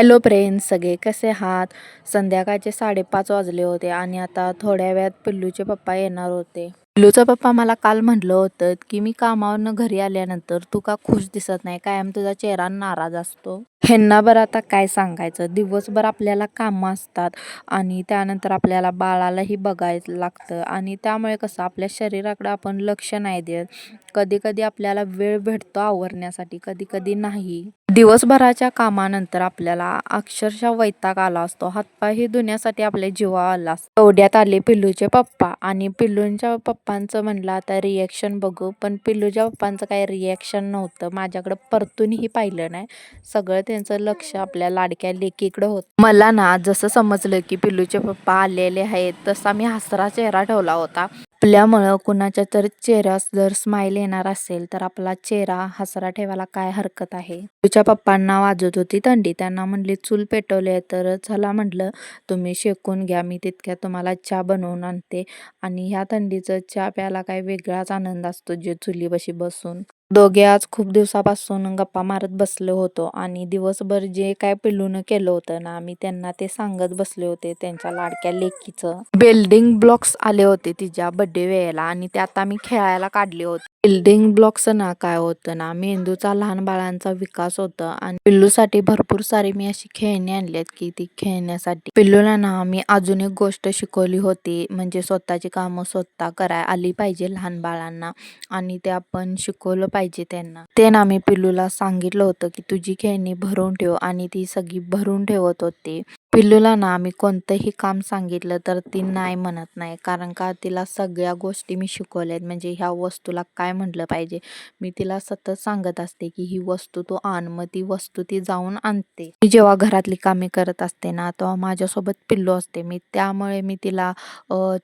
Hello friends सगळे कसे आहात? संध्याकाळचे साडेपाच वाजले होते आणि आता थोड्या वेळात पिल्लूचे पप्पा येणार होते. पिल्लूचा पप्पा मला काल म्हटलं होतं की मी कामावरनं घरी आल्यानंतर तू का खुश दिसत नाही? कायम तुझा चेहरा नाराज असतो. ह्यांना बरं आता काय सांगायचं? दिवसभर आपल्याला कामं असतात आणि त्यानंतर आपल्याला बाळालाही बघायला लागतं आणि त्यामुळे कसं आपल्या शरीराकडं आपण लक्ष नाही देत. कधी कधी आपल्याला वेळ भेटतो आवरण्यासाठी कधी कधी नाही. दिवसभराच्या कामानंतर आपल्याला अक्षरशः वैताग आला असतो. हातपायही धुण्यासाठी आपल्या जीवा आला असतो. तेवढ्यात आले पिल्लूचे पप्पा आणि पिल्लूंच्या पप्पांचं म्हणलं आता रिॲक्शन बघू. पण पिल्लूच्या पप्पांचं काही रिॲक्शन नव्हतं. माझ्याकडं परतूनही पाहिलं नाही. सगळं त्यांचं लक्ष आपल्या लाडक्या लेकीकडं होतं. मला ना जसं समजलं की पिल्लूचे पप्पा आलेले आहेत तसा मी हसरा चेहरा ठेवला होता. आपल्यामुळं कुणाच्या तर चेहऱ्यास जर स्माईल येणार असेल तर आपला चेहरा हसरा ठेवायला काय हरकत आहे? तुझ्या पप्पांना वाजत होती थंडी. त्यांना म्हणली चूल पेटवले तर चला म्हटलं तुम्ही शेकून घ्या मी तितक्या तुम्हाला चहा बनवून आणते. आणि ह्या थंडीचं चहा प्यायला काय वेगळाच आनंद असतो जे चुलीपाशी बसून. दोघे आज खूप दिवसापासून गप्पा मारत बसलो होतो आणि दिवसभर जे काय पिलून केलं होतं ना मी त्यांना ते सांगत बसले होते त्यांच्या लाडक्या लेकीचं. बिल्डिंग ब्लॉक्स आले होते तिच्या बड्डे वेळेला आणि ते आता मी खेळायला काढले होते. बिल्डिंग ब्लॉक्स ना काय होतं ना मेंदूचा लहान बाळांचा विकास होतं आणि पिल्लूसाठी भरपूर सारी मी अशी खेळणी आणली आहेत की ती खेळण्यासाठी. पिल्लूला ना मी अजून एक गोष्ट शिकवली होती म्हणजे स्वतःची कामं स्वतः कराय आली पाहिजे लहान बाळांना आणि ते आपण शिकवलं पाहिजे त्यांना. ते ना मी पिल्लूला सांगितलं होतं की तुझी खेळणी भरून ठेव आणि ती सगळी भरून ठेवत होती. पिल्लूला ना आम्ही कोणतंही काम सांगितलं तर ती नाही म्हणत नाही. कारण का तिला सगळ्या गोष्टी मी शिकवल्या आहेत म्हणजे ह्या वस्तूला काय म्हटलं पाहिजे? मी तिला सतत सांगत असते की ही वस्तू तू आण. मग ती वस्तू ती जाऊन आणते. मी जेव्हा घरातली कामे करत असते ना तेव्हा माझ्यासोबत पिल्लू असते. मी त्यामुळे मी तिला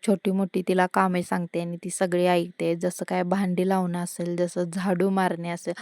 छोटी मोठी तिला कामे सांगते आणि ती सगळी ऐकते. जसं काय भांडी लावणं असेल जसं झाडू मारणे असेल.